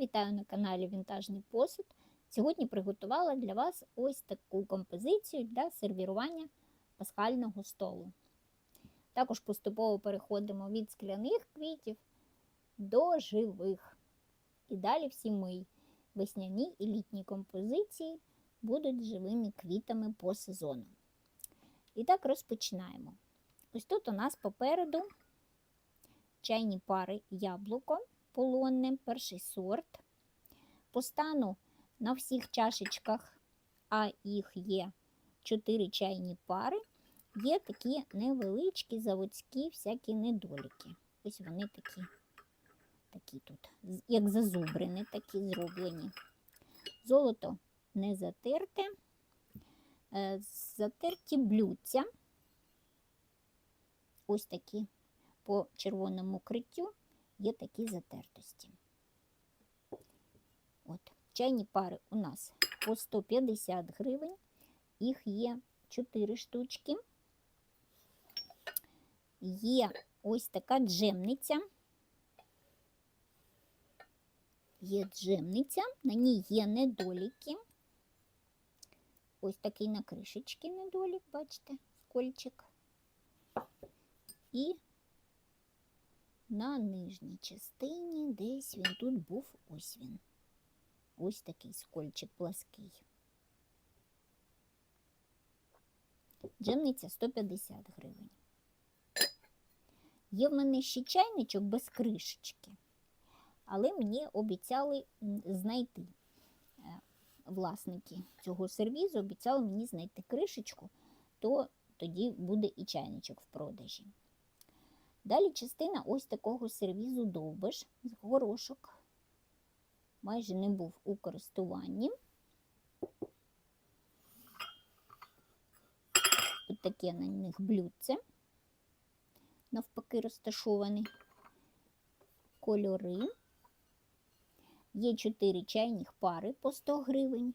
Вітаю на каналі Вінтажний посуд. Сьогодні приготувала для вас ось таку композицію для сервірування пасхального столу. Також поступово переходимо від скляних квітів до живих. І далі всі мої весняні і літні композиції будуть живими квітами по сезону. І так розпочинаємо. Ось тут у нас попереду чайні пари яблуко полонне, перший сорт. Постану на всіх чашечках, а їх є 4 чайні пари, є такі невеличкі заводські всякі недоліки. Ось вони такі, такі тут, як зазубрини, такі зроблені. Золото не затерте, е, затерті блюдця. Ось такі по червоному криттю є такі затертості. От, Чайні пари у нас по 150 гривень, їх є 4 штучки. Є ось така джемниця. Є джемниця, на ній є недоліки. Ось такий на кришечки недолік, бачите, скольчик. І на нижній частині десь він тут був ось він. Ось такий скольчик плаский. Джемниця 150 гривень. Є в мене ще чайничок без кришечки, але мені обіцяли знайти е, власники цього сервізу, обіцяли мені знайти кришечку, то тоді буде і чайничок в продажі. Далі частина ось такого сервізу довбиш з горошок. Майже не був у користуванні. Тут таке на них блюдце, навпаки, розташовані кольори. Є 4 чайних пари по 100 гривень.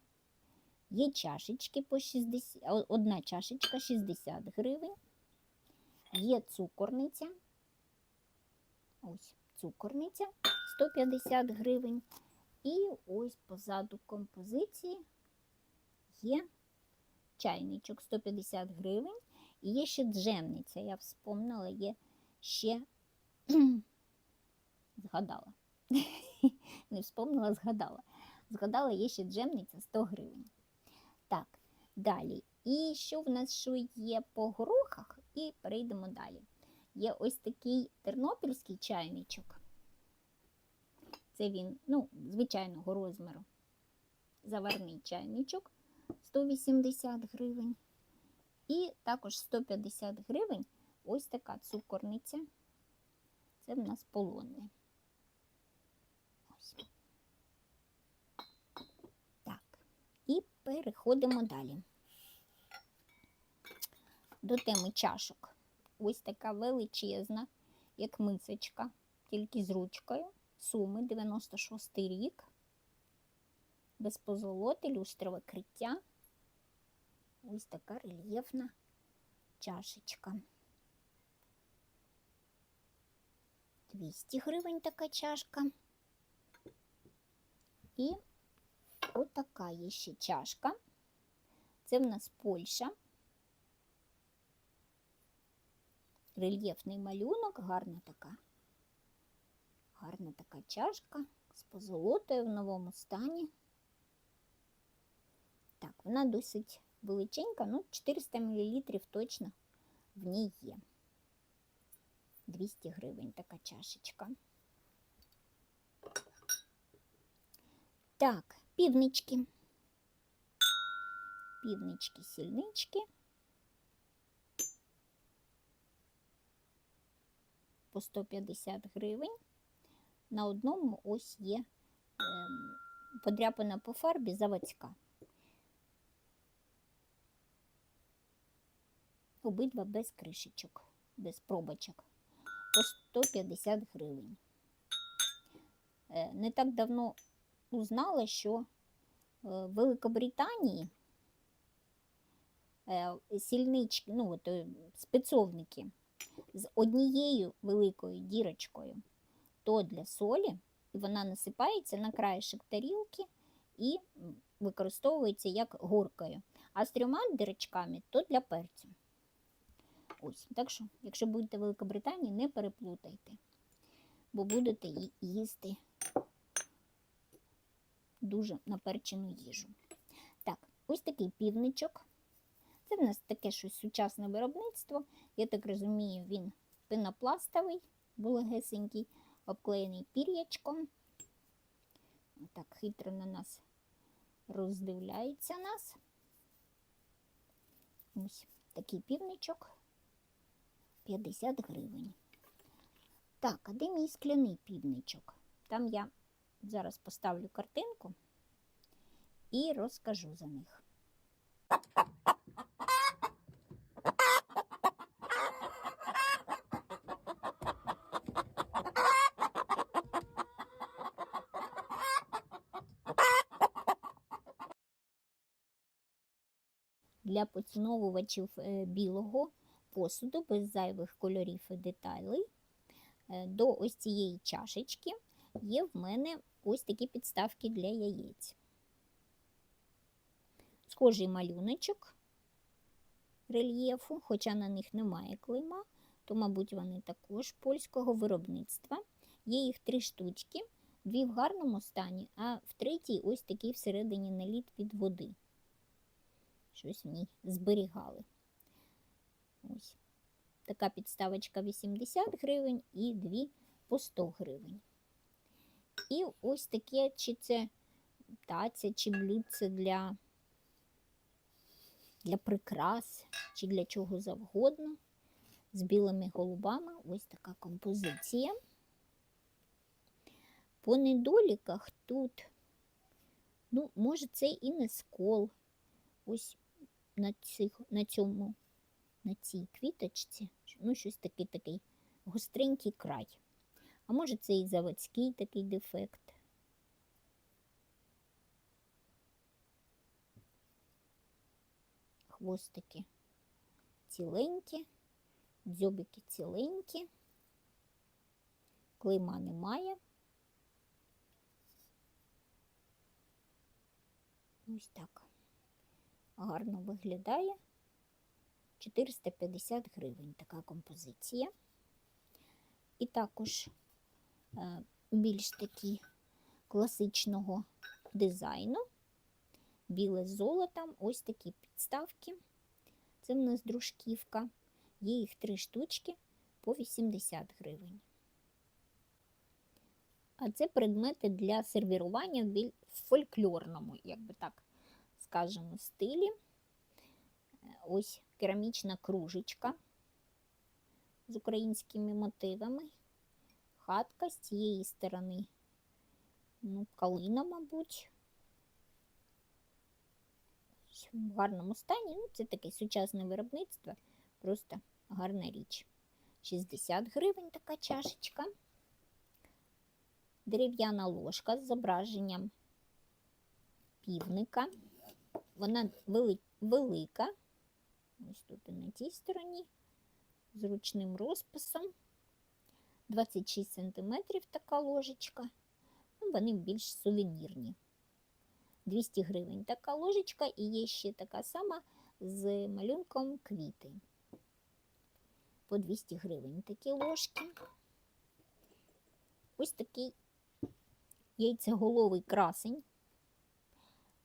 Є чашечки по 60, одна чашечка 60 гривень. Є цукорниця. Ось цукорниця 150 гривень. І ось позаду композиції є чайничок 150 гривень. І є ще джемниця. Я вспомнила, є ще згадала. Не вспомнила, згадала. Згадала, є ще джемниця 100 гривень. Так, далі. І що в нас що є по горохах? І перейдемо далі є ось такий тернопільський чайничок. Це він, ну, звичайного розміру. Заварний чайничок 180 гривень. І також 150 гривень ось така цукорниця. Це в нас полонне. Так, і переходимо далі. До теми чашок ось така величезна, як мисочка, тільки з ручкою. Суми 96 рік, без позолоти, люстрове криття. Ось така рельєфна чашечка. 200 гривень така чашка. І отака є ще чашка. Це в нас Польща. Рельєфний малюнок, гарна така. Гарна така чашка з позолотою в новому стані. Так, вона досить величенька, ну 400 мл точно в ній є. 200 гривень така чашечка. Так, півнички. Півнички, сільнички. По 150 гривень. На одному ось є е, подряпана по фарбі заводська. Обидва без кришечок, без пробочок. По 150 гривень. Е, не так давно узнала, що е, в Великобританії е, сільнички, ну, от, спецовники з однією великою дірочкою то для солі і вона насипається на краєшок тарілки і використовується як горкою. А з трьома дирочками то для перцю. Ось, так що, якщо будете в Великобританії, не переплутайте, бо будете їсти дуже наперчену їжу. Так, ось такий півничок. Це в нас таке щось сучасне виробництво. Я так розумію, він пенопластовий, вологесенький, обклеєний пір'ячком. Так, хитро на нас роздивляється нас. Ось такий півничок. 50 гривень. Так, а де мій скляний півничок? Там я зараз поставлю картинку і розкажу за них. Для поціновувачів е, білого посуду без зайвих кольорів і деталей е, до ось цієї чашечки є в мене ось такі підставки для яєць. Схожий малюночок рельєфу, хоча на них немає клейма, то, мабуть, вони також польського виробництва. Є їх три штучки, дві в гарному стані, а в третій ось такий всередині наліт від води. Щось в ній зберігали. Ось. Така підставочка 80 гривень і дві по 100 гривень. І ось таке, чи це таця, чи блюдце для, для прикрас, чи для чого завгодно. З білими голубами ось така композиція. По недоліках тут, ну, може, це і не скол. Ось на, цих, на цьому, на цій квіточці, ну, щось такий такий гостренький край. А може, це і заводський такий дефект. Хвостики ціленькі, дзьобики ціленькі, клейма немає. Ось так. Гарно виглядає. 450 гривень така композиція. І також е, більш такі класичного дизайну. Біле з золотом, ось такі підставки. Це в нас дружківка. Є їх три штучки по 80 гривень. А це предмети для сервірування в фольклорному, як би так скажемо, стилі. Ось керамічна кружечка з українськими мотивами. Хатка з цієї сторони. Ну, калина, мабуть. В гарному стані. Ну, це таке сучасне виробництво, просто гарна річ. 60 гривень така чашечка. Дерев'яна ложка з зображенням півника. Вона вели- велика. Ось тут і на тій стороні. З ручним розписом. 26 см така ложечка. Ну, вони більш сувенірні. 200 гривень така ложечка, і є ще така сама з малюнком квіти. По 200 гривень такі ложки. Ось такий яйцеголовий красень.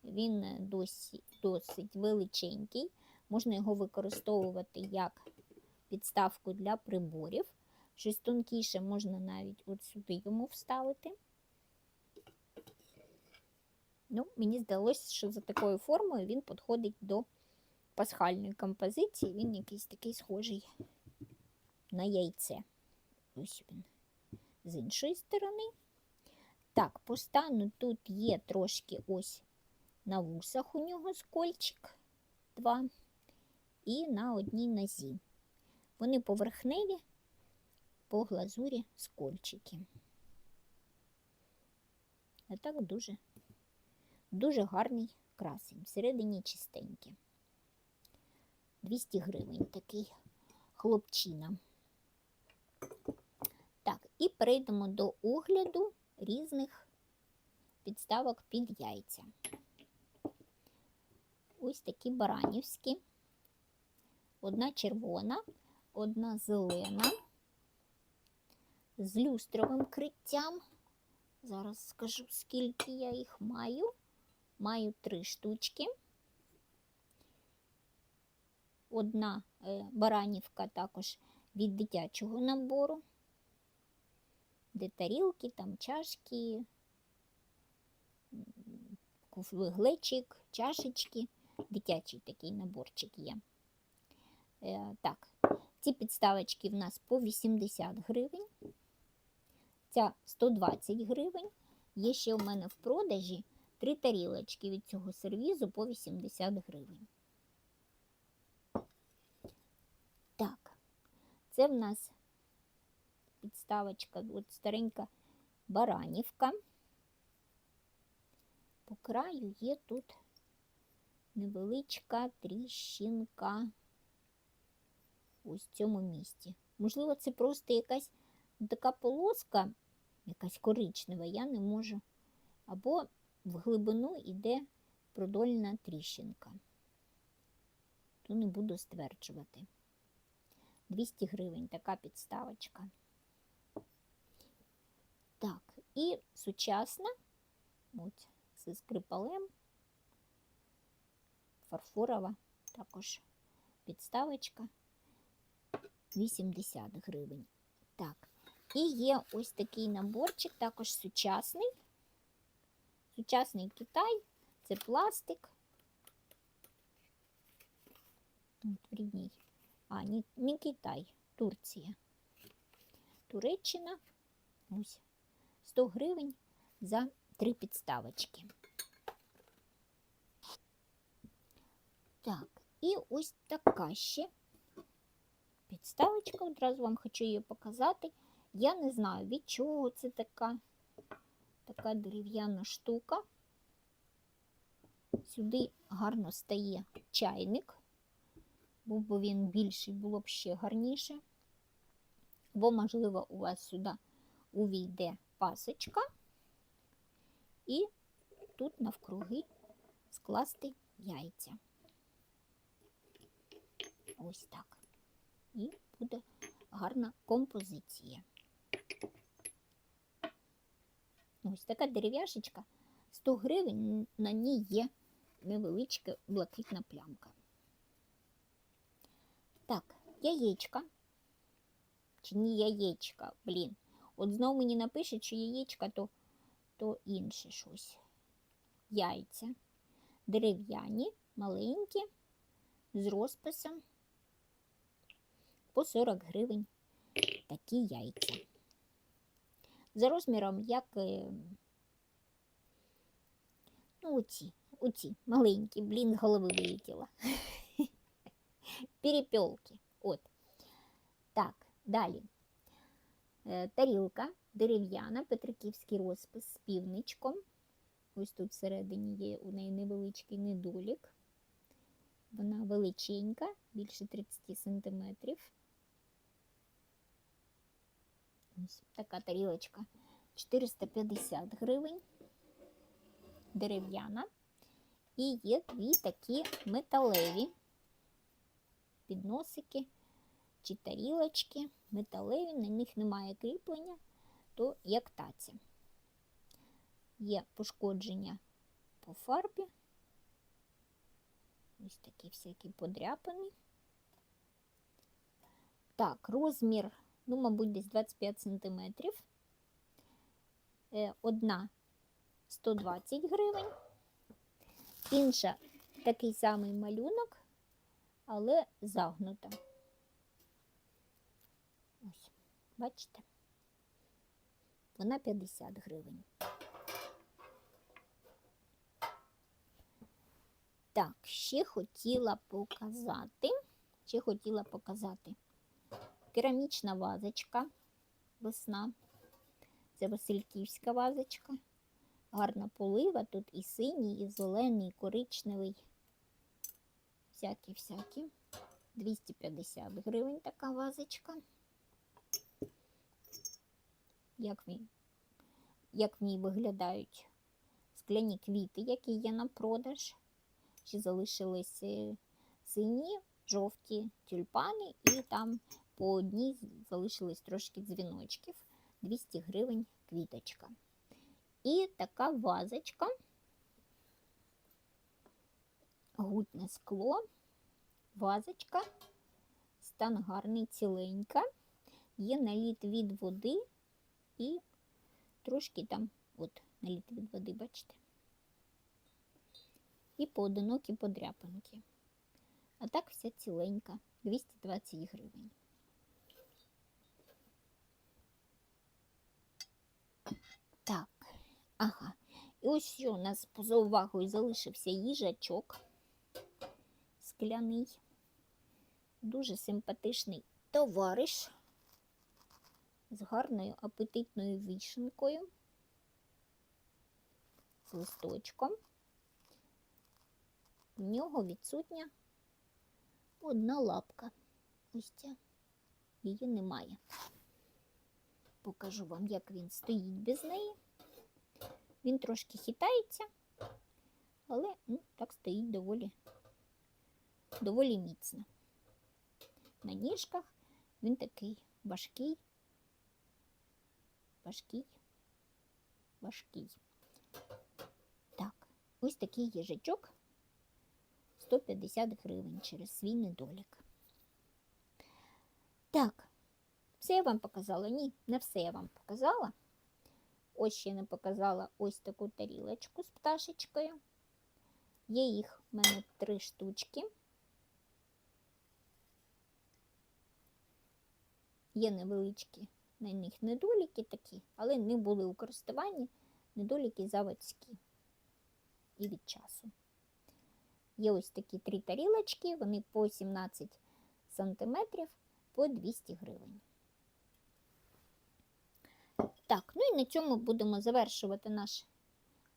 Він е, досі, досить величенький. Можна його використовувати як підставку для приборів. Щось тонкіше можна навіть от сюди йому вставити. Ну, мені здалося, що за такою формою він підходить до пасхальної композиції. Він якийсь такий схожий на яйце. Ось він з іншої сторони. Так, по стану тут є трошки ось на вусах у нього скольчик два і на одній нозі. Вони поверхневі по глазурі скольчики. А так дуже, дуже гарний красень. Всередині чистенький. 200 гривень такий хлопчина. Так, і перейдемо до огляду різних підставок під яйця. Ось такі баранівські. Одна червона, одна зелена з люстровим криттям. Зараз скажу, скільки я їх маю. Маю три штучки. Одна е, баранівка також від дитячого набору, де тарілки, там чашки, глечик, чашечки. Дитячий такий наборчик є. Е, так, ці підставочки в нас по 80 гривень. Ця 120 гривень. Є ще у мене в продажі три тарілочки від цього сервізу по 80 гривень. Так, це в нас підставочка, от старенька баранівка. По краю є тут невеличка тріщинка ось в цьому місці. Можливо, це просто якась така полоска, якась коричнева, я не можу. Або в глибину йде продольна тріщинка. То не буду стверджувати. 200 гривень така підставочка. Так, і сучасна, от, зі скрипалем, фарфорова також підставочка 80 гривень. Так, і є ось такий наборчик, також сучасний. Сучасний Китай, це пластик. От. А, не, не Китай, Турція. Туреччина. Ось 100 гривень за три підставочки. Так, і ось така ще підставочка. Одразу вам хочу її показати. Я не знаю, від чого це така, така дерев'яна штука. Сюди гарно стає чайник. Був би він більший, було б ще гарніше. Або, можливо, у вас сюди увійде пасочка, і тут навкруги скласти яйця. Ось так. І буде гарна композиція. Ось така дерев'яшечка. 100 гривень на ній є невеличка блакитна плямка. Так, яєчка. Чи не яєчка, блін. От знову мені напишуть, що яєчка, то, то інше щось. Яйця. Дерев'яні, маленькі, з розписом. По 40 гривень такі яйця. За розміром, як е, ну, оці, оці маленькі, блін, голови вилетіла. Перепелки. От. Так, далі. Е, Тарілка дерев'яна, петриківський розпис з півничком. Ось тут всередині є у неї невеличкий недолік. Вона величенька, більше 30 сантиметрів. Ось така тарілочка 450 гривень, дерев'яна. І є дві такі металеві підносики чи тарілочки, металеві, на них немає кріплення, то як таця. Є пошкодження по фарбі. Ось такі всякі подряпані. Так, розмір, ну, мабуть, десь 25 см. Одна 120 гривень, інша такий самий малюнок, але загнута. Ось, бачите? Вона 50 гривень. Так, ще хотіла показати, ще хотіла показати керамічна вазочка весна. Це Васильківська вазочка. Гарна полива, тут і синій, і зелений, і коричневий. Всякі-всякі. 250 гривень така вазочка. Як він як в ній виглядають скляні квіти, які є на продаж. Ще залишились е, сині, жовті тюльпани, і там по одній залишились трошки дзвіночків. 200 гривень квіточка. І така вазочка, гутне скло, вазочка, стан гарний, ціленька, є наліт від води і трошки там, от, наліт від води, бачите? І поодинокі подряпинки. А так вся ціленька, 220 гривень. Так, ага. І ось що у нас поза увагою залишився їжачок скляний. Дуже симпатичний товариш з гарною апетитною вишенкою, з листочком. В нього відсутня одна лапка. Ось ця. Її немає. Покажу вам, як він стоїть без неї. Він трошки хитається, але ну, так стоїть доволі, доволі міцно. На ніжках він такий важкий, важкий, важкий. Так, ось такий їжачок 150 гривень через свій недолік. Так, все я вам показала? Ні, не все я вам показала. Ось ще не показала ось таку тарілочку з пташечкою. Є їх в мене три штучки. Є невеличкі на них недоліки такі, але не були у користуванні недоліки заводські і від часу. Є ось такі три тарілочки, вони по 17 см по 200 гривень. Так, ну і на цьому будемо завершувати наш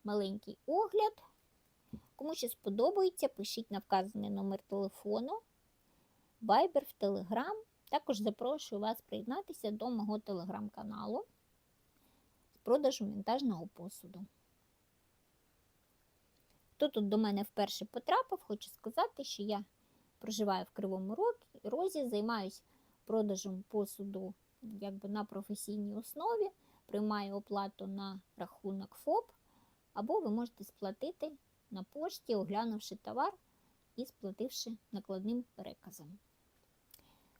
маленький огляд. Кому що сподобається, пишіть на вказаний номер телефону, Viber в Telegram. Також запрошую вас приєднатися до мого телеграм-каналу з продажу вінтажного посуду. Хто тут до мене вперше потрапив, хочу сказати, що я проживаю в Кривому Розі, займаюся продажем посуду якби на професійній основі, приймаю оплату на рахунок ФОП, або ви можете сплатити на пошті, оглянувши товар і сплативши накладним переказом.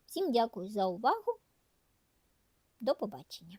Всім дякую за увагу. До побачення!